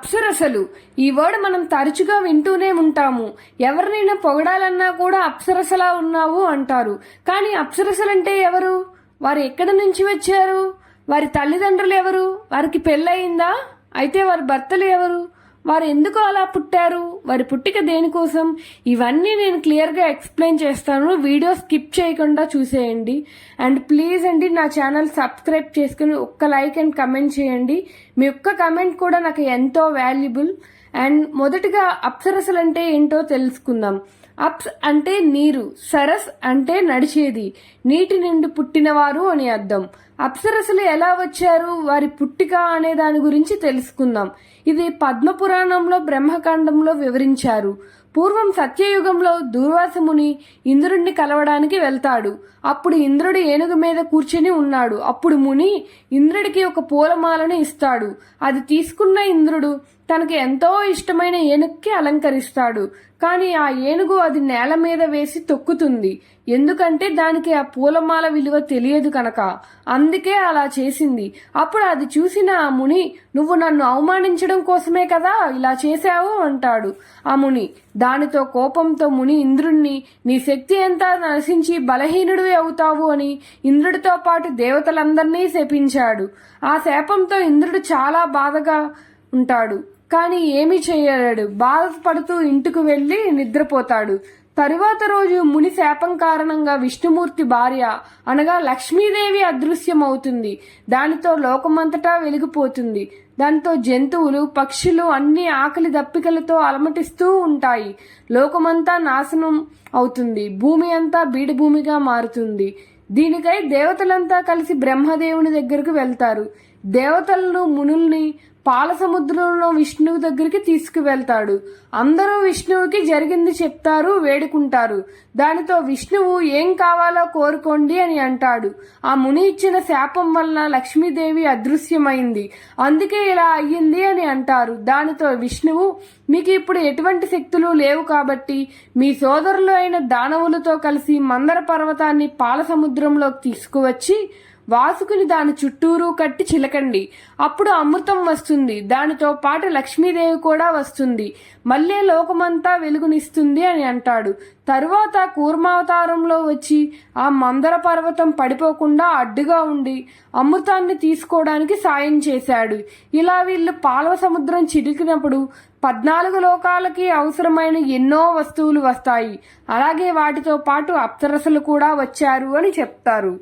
అప్సరసలు. ఈ వర్డ్ మనం తరచుగా వింటూనే ఉంటాము. ఎవరినైనా పొగడాలన్నా కూడా అప్సరసలా ఉన్నావు అంటారు. కానీ అప్సరసలంటే ఎవరు? వారు ఎక్కడి నుంచి వచ్చారు? వారి తల్లిదండ్రులు ఎవరు? వారికి పెళ్ళయిందా? అయితే వారి భర్తలు ఎవరు? వారు ఎందుకు అలా పుట్టారు? వారి పుట్టిక దేనికోసం? ఇవన్నీ నేను క్లియర్గా ఎక్స్ప్లెయిన్ చేస్తాను. వీడియో స్కిప్ చేయకుండా చూసేయండి. అండ్ ప్లీజ్ అండి నా ఛానల్ సబ్స్క్రైబ్ చేసుకుని ఒక్క లైక్ అండ్ కమెంట్ చేయండి. మీ ఒక్క కమెంట్ కూడా నాకు ఎంతో వాల్యుబుల్. అండ్ మొదటగా అప్సరసలు అంటే ఏంటో తెలుసుకుందాం. అప్స్ అంటే నీరు సరస్ అంటే నడిచేది నీటి నుండి పుట్టినవారు అని అర్థం. అప్సరసలు ఎలా వచ్చారు వారి పుట్టిక అనే దాని గురించి తెలుసుకుందాం. ఇది పద్మపురాణంలో బ్రహ్మకాండంలో వివరించారు. పూర్వం సత్యయుగంలో దూర్వాసముని ఇంద్రుణ్ణి కలవడానికి వెళ్తాడు. అప్పుడు ఇంద్రుడు ఏనుగు మీద కూర్చుని ఉన్నాడు. అప్పుడు ముని ఇంద్రుడికి ఒక పూలమాలను ఇస్తాడు. అది తీసుకున్న ఇంద్రుడు తనకి ఎంతో ఇష్టమైన ఏనుగుకి అలంకరిస్తాడు. కానీ ఆ ఏనుగు అది నేల మీద వేసి తొక్కుతుంది. ఎందుకంటే దానికి ఆ పూలమాల విలువ తెలియదు కనుక. అందుకే అలా చేసింది. అప్పుడు అది చూసిన ఆ ముని నువ్వు నన్ను అవమానించడం కోసమే కదా ఇలా చేశావు అంటాడు. ఆ ముని దానితో కోపంతో ముని ఇంద్రుణ్ణి నీ శక్తి ఎంత నరసించి బలహీనుడివి అవుతావు అని ఇంద్రుడితో పాటు దేవతలందరినీ శపించాడు. ఆ శాపంతో ఇంద్రుడు చాలా బాధగా ఉంటాడు. కానీ ఏమీ చేయలేడు. బాధపడుతూ ఇంటికి వెళ్ళి నిద్రపోతాడు. తరువాత రోజు ముని శాపం కారణంగా విష్ణుమూర్తి భార్య అనగా లక్ష్మీదేవి అదృశ్యమవుతుంది. దానితో లోకమంతటా వెలిగిపోతుంది. దాంతో జంతువులు పక్షులు అన్ని ఆకలి దప్పికలతో అలమటిస్తూ ఉంటాయి. లోకమంతా నాశనం అవుతుంది. భూమి అంతా బీడభూమిగా మారుతుంది. దీనికై దేవతలంతా కలిసి బ్రహ్మదేవుని దగ్గరకు వెళ్తారు. దేవతలను మునుల్ని పాల సముద్రంలో విష్ణువు దగ్గరికి తీసుకువెళ్తాడు. అందరూ విష్ణువుకి జరిగింది చెప్తారు వేడుకుంటారు. దానితో విష్ణువు ఏం కావాలో కోరుకోండి అని అంటాడు. ఆ ముని ఇచ్చిన శాపం వలన లక్ష్మీదేవి అదృశ్యమైంది. అందుకే ఇలా అయ్యింది అని అంటారు. దానితో విష్ణువు మీకు ఇప్పుడు ఎటువంటి శక్తులు లేవు కాబట్టి మీ సోదరులు అయిన దానవులతో కలిసి మందర పర్వతాన్ని పాల సముద్రంలోకి తీసుకువచ్చి వాసుకుని దాని చుట్టూరు కట్టి చిలకండి. అప్పుడు అమృతం వస్తుంది. దానితో పాటు లక్ష్మీదేవి కూడా వస్తుంది. మళ్ళీ లోకమంతా వెలుగునిస్తుంది అని అంటాడు. తరువాత కూర్మావతారంలో వచ్చి ఆ మందర పర్వతం పడిపోకుండా అడ్డుగా ఉండి అమృతాన్ని తీసుకోవడానికి సాయం చేశాడు. ఇలా వీళ్ళు పాలవ సముద్రం చిరికినప్పుడు పద్నాలుగు లోకాలకి అవసరమైన ఎన్నో వస్తువులు వస్తాయి. అలాగే వాటితో పాటు అప్సరసలు కూడా వచ్చారు అని చెప్తారు.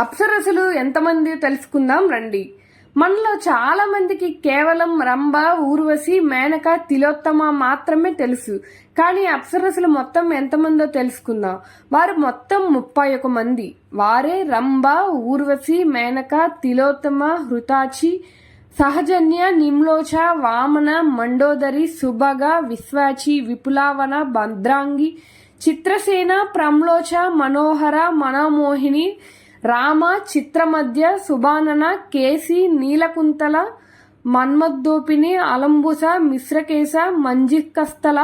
అప్సరసులు ఎంతమంది తెలుసుకుందాం రండి. మనలో చాలా మందికి కేవలం రంభ ఊర్వశి మేనక తిలోత్తమ మాత్రమే తెలుసు. కానీ అప్సరసులు మొత్తం ఎంతమందో తెలుసుకుందాం. వారు మొత్తం ముప్పై ఒక మంది. వారే రంభ ఊర్వశి మేనక తిలోత్తమ హృతాచి సహజన్య నిమ్లోచ వామన మండోదరి సుభగ విశ్వాచి విపులావన భద్రాంగి చిత్రసేన ప్రమ్లోచ మనోహర మనోమోహిని రామ చిత్రమధ్య సుబానన కేసి నీలకుంతల మన్మద్దోపిని అలంబుస మిశ్రకేశ మంజికస్థల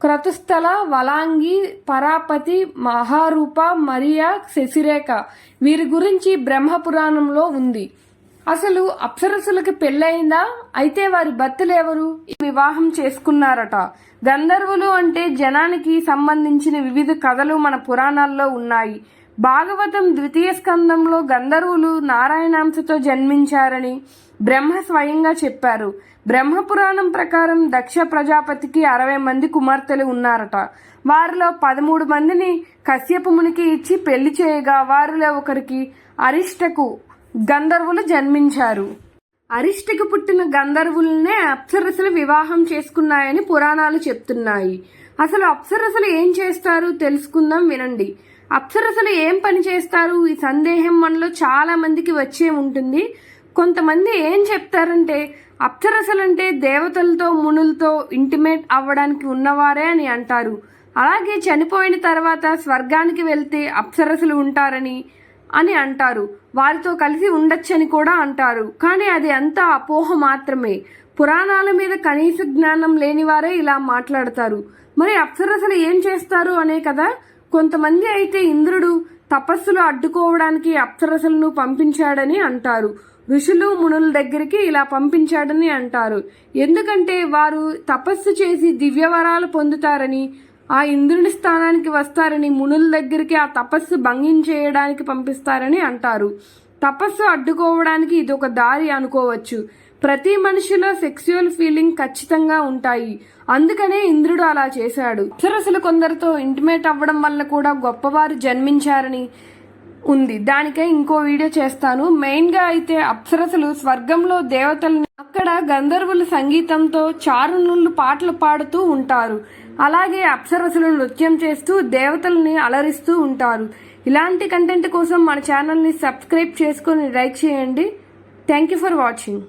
క్రతుస్థల వలాంగి పరాపతి మహారూప మరియా శశిరేఖ. వీరి గురించి బ్రహ్మపురాణంలో ఉంది. అసలు అప్సరసులకి పెళ్ళయిందా? అయితే వారి భర్తలెవరు? వివాహం చేసుకున్నారట. గంధర్వులు అంటే జనానికి సంబంధించిన వివిధ కథలు మన పురాణాల్లో ఉన్నాయి. భాగవతం ద్వితీయ స్కందంలో గంధర్వులు నారాయణాంశతో జన్మించారని బ్రహ్మ స్వయంగా చెప్పారు. బ్రహ్మపురాణం ప్రకారం దక్ష ప్రజాపతికి అరవై మంది కుమార్తెలు ఉన్నారట. వారిలో పదమూడు మందిని కశ్యపమునికి ఇచ్చి పెళ్ళి చేయగా వారిలో ఒకరికి అరిష్టకు గంధర్వులు జన్మించారు. అరిష్టకు పుట్టిన గంధర్వులనే అప్సరసలు వివాహం చేసుకున్నాయని పురాణాలు చెప్తున్నాయి. అసలు అప్సరసలు ఏం చేస్తారు తెలుసుకుందాం వినండి. అప్సరసలు ఏం పని చేస్తారు? ఈ సందేహం మనలో చాలా మందికి వచ్చే ఉంటుంది. కొంతమంది ఏం చెప్తారంటే అప్సరసలంటే దేవతలతో మునులతో ఇంటిమేట్ అవ్వడానికి ఉన్నవారే అని అంటారు. అలాగే చనిపోయిన తర్వాత స్వర్గానికి వెళ్తే అప్సరసలు ఉంటారని అని అంటారు. వారితో కలిసి ఉండొచ్చని కూడా అంటారు. కానీ అది అంతా అపోహ మాత్రమే. పురాణాల మీద కనీస జ్ఞానం లేనివారే ఇలా మాట్లాడతారు. మరి అప్సరసలు ఏం చేస్తారు అనే కదా? కొంతమంది అయితే ఇంద్రుడు తపస్సులు అడ్డుకోవడానికి అప్సరసలను పంపించాడని అంటారు. ఋషులు మునుల దగ్గరికి ఇలా పంపించాడని అంటారు. ఎందుకంటే వారు తపస్సు చేసి దివ్యవరాలు పొందుతారని ఆ ఇంద్రుని స్థానానికి వస్తారని మునుల దగ్గరికి ఆ తపస్సు భంగించేయడానికి పంపిస్తారని అంటారు. తపస్సు అడ్డుకోవడానికి ఇది ఒక దారి అనుకోవచ్చు. ప్రతి మనిషిలో సెక్సువల్ ఫీలింగ్ ఖచ్చితంగా ఉంటాయి. అందుకనే ఇంద్రుడు అలా చేశాడు. అప్సరసులు కొందరితో ఇంటిమేట్ అవ్వడం వల్ల కూడా గొప్పవారు జన్మించారని ఉంది. దానికై ఇంకో వీడియో చేస్తాను. మెయిన్గా అయితే అప్సరసలు స్వర్గంలో దేవతల్ని అక్కడ గంధర్వుల సంగీతంతో చారునులు పాటలు పాడుతూ ఉంటారు. అలాగే అప్సరసలు నృత్యం చేస్తూ దేవతల్ని అలరిస్తూ ఉంటారు. ఇలాంటి కంటెంట్ కోసం మన ఛానల్ని సబ్స్క్రైబ్ చేసుకొని లైక్ చేయండి. Thank you for watching